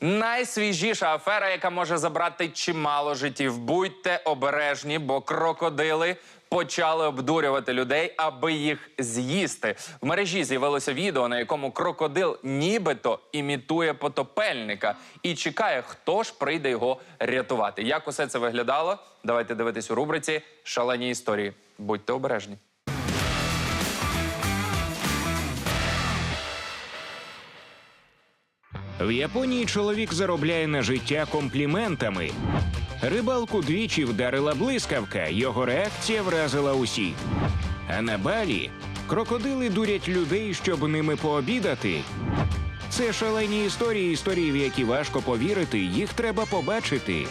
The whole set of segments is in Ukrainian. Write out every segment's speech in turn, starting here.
Найсвіжіша афера, яка може забрати чимало життів. Будьте обережні, бо крокодили почали обдурювати людей, аби їх з'їсти. В мережі з'явилося відео, на якому крокодил нібито імітує потопельника і чекає, хто ж прийде його рятувати. Як усе це виглядало? Давайте дивитись у рубриці Шалені історії. Будьте обережні. В Японії чоловік заробляє на життя компліментами. Рибалку двічі вдарила блискавка, його реакція вразила усіх. А на балі крокодили дурять людей, щоб ними пообідати. Це шалені історії, історії, в які важко повірити, їх треба побачити.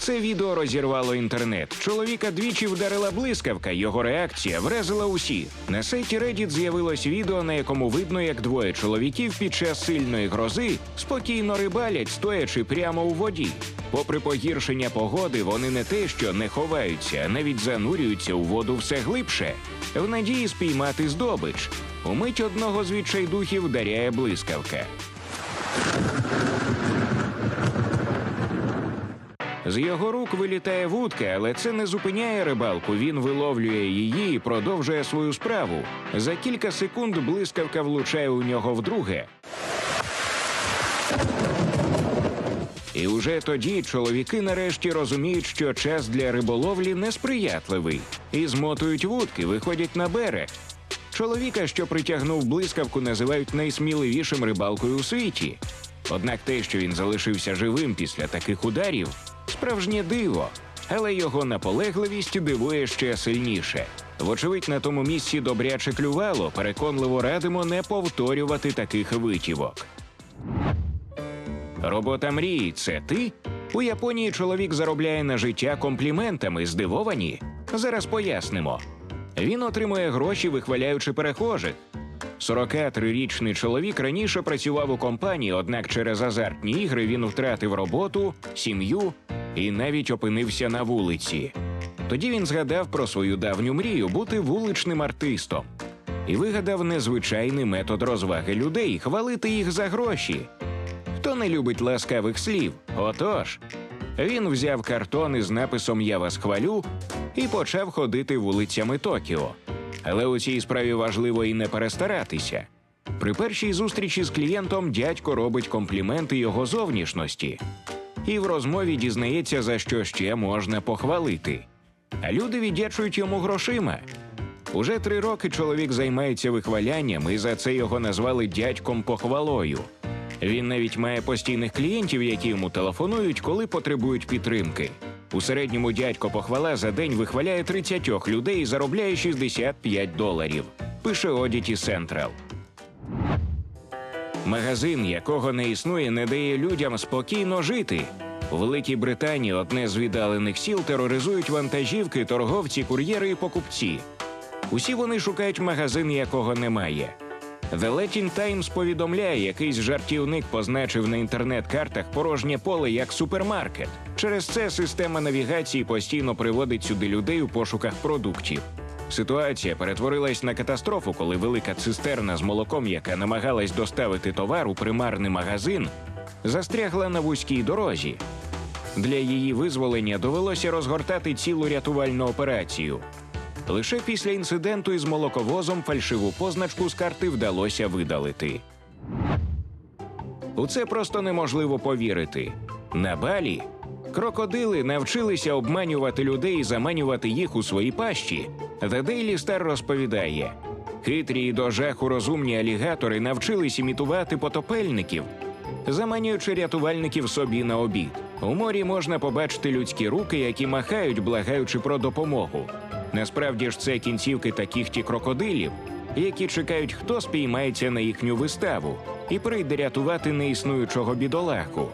Це відео розірвало інтернет. Чоловіка двічі вдарила блискавка. Його реакція вразила усі. На сайті Reddit з'явилось відео, на якому видно, як двоє чоловіків під час сильної грози спокійно рибалять, стоячи прямо у воді. Попри погіршення погоди, вони не те, що не ховаються, навіть занурюються у воду все глибше, в надії спіймати здобич. Умить одного з відчайдухів вдаряє блискавка. З його рук вилітає вудка, але це не зупиняє рибалку. Він виловлює її і продовжує свою справу. За кілька секунд блискавка влучає у нього вдруге. І уже тоді чоловіки нарешті розуміють, що час для риболовлі несприятливий, і змотують вудки, виходять на берег. Чоловіка, що притягнув блискавку, називають найсміливішим рибалкою у світі. Однак те, що він залишився живим після таких ударів, справжнє диво, але його наполегливість дивує ще сильніше. Вочевидь, на тому місці добряче клювало, переконливо радимо не повторювати таких витівок. Робота мрії це ти? У Японії чоловік заробляє на життя компліментами. Здивовані? Зараз пояснимо. Він отримує гроші, вихваляючи перехожих. 43-річний чоловік раніше працював у компанії, однак через азартні ігри він втратив роботу, сім'ю і навіть опинився на вулиці. Тоді він згадав про свою давню мрію бути вуличним артистом і вигадав незвичайний метод розваги людей хвалити їх за гроші. Хто не любить ласкавих слів? Отож, він взяв картон із написом Я вас хвалю і почав ходити вулицями Токіо. Але у цій справі важливо і не перестаратися. При першій зустрічі з клієнтом дядько робить компліменти його зовнішності і в розмові дізнається, за що ще можна похвалити. А люди віддячують йому грошима. Уже три роки чоловік займається вихвалянням, і за це його назвали дядьком похвалою. Він навіть має постійних клієнтів, які йому телефонують, коли потребують підтримки. У середньому дядько похвала за день вихваляє 30 людей і заробляє 65 доларів. Пише Одіті Central. Магазин, якого не існує, не дає людям спокійно жити. У Великій Британії одне з віддалених сіл тероризують вантажівки, торговці, кур'єри і покупці. Усі вони шукають магазин, якого немає. The Latin Times повідомляє, якийсь жартівник позначив на інтернет-картах порожнє поле як супермаркет. Через це система навігації постійно приводить сюди людей у пошуках продуктів. Ситуація перетворилась на катастрофу, коли велика цистерна з молоком, яка намагалась доставити товар у примарний магазин, застрягла на вузькій дорозі. Для її визволення довелося розгортати цілу рятувальну операцію. Лише після інциденту із молоковозом фальшиву позначку з карти вдалося видалити. У це просто неможливо повірити. На балі крокодили навчилися обманювати людей і заманювати їх у свої пащі. The Daily Star розповідає: хитрі і до жаху розумні алігатори навчились імітувати потопельників, заманюючи рятувальників собі на обід. У морі можна побачити людські руки, які махають, благаючи про допомогу. Насправді ж це кінцівки та кіхті крокодилів, які чекають, хто спіймається на їхню виставу і прийде рятувати неіснуючого бідолаху.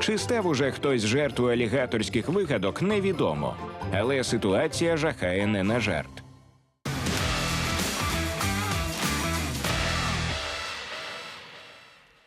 Чи став уже хтось жертвою алігаторських вигадок, невідомо, але ситуація жахає не на жарт.